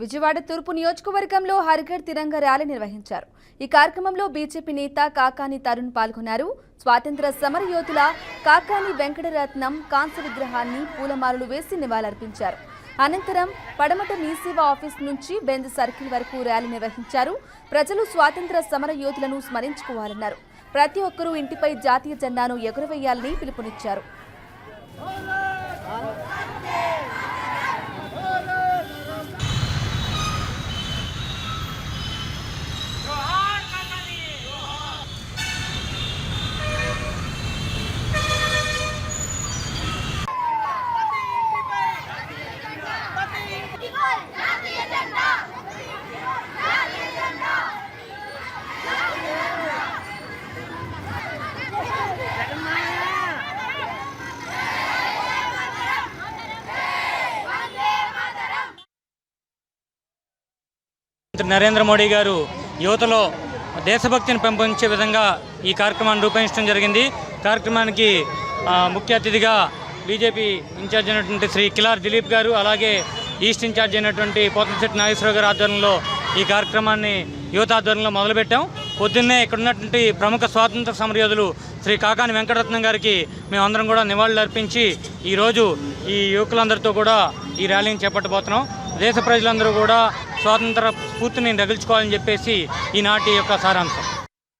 విజయవాడ తూర్పు నియోజకవర్గంలో హరిఘర్ తిరంగ ర్యాలీ నిర్వహించారు. ఈ కార్యక్రమంలో బీజేపీ నేత కాకాని తరుణ్ పాల్గొన్నారు. స్వాతంత్ర సమర యోధుల కాకాని వెంకటరత్నం కాంస్య విగ్రహాన్ని పూలమాలలు వేసి నివాళులర్పించారు. అనంతరం పడమట మీసేవా ఆఫీస్ నుంచి బెంజ్ సర్కిల్ వరకు ర్యాలీ నిర్వహించారు. ప్రజలు స్వాతంత్ర సమర యోధులను స్మరించుకోవాలన్నారు. ప్రతి ఒక్కరూ ఇంటిపై జాతీయ జెండాను ఎగురవేయాలని పిలుపునిచ్చారు. నరేంద్ర మోడీ గారు యువతలో దేశభక్తిని పెంపొందించే విధంగా ఈ కార్యక్రమాన్ని రూపొందించడం జరిగింది. కార్యక్రమానికి ముఖ్య అతిథిగా బీజేపీ ఇన్ఛార్జ్ అయినటువంటి శ్రీ కిలార్ దిలీప్ గారు అలాగే ఈస్ట్ ఇన్ఛార్జ్ అయినటువంటి పోతంశెట్టి నాగేశ్వరరావు గారి ఆధ్వర్యంలో ఈ కార్యక్రమాన్ని యువత ఆధ్వర్యంలో మొదలుపెట్టాం. పొద్దున్నే ఇక్కడ ఉన్నటువంటి ప్రముఖ స్వాతంత్ర సమరయోధులు శ్రీ కాకాని వెంకటరత్నం గారికి మేమందరం కూడా నివాళులు అర్పించి ఈరోజు ఈ యువకులందరితో కూడా ఈ ర్యాలీని చేపట్టబోతున్నాం. దేశ ప్రజలందరూ కూడా స్వాతంత్ర స్ఫూర్తిని రగిల్చుకోవాలని చెప్పేసి ఈనాటి యొక్క సారాంశం.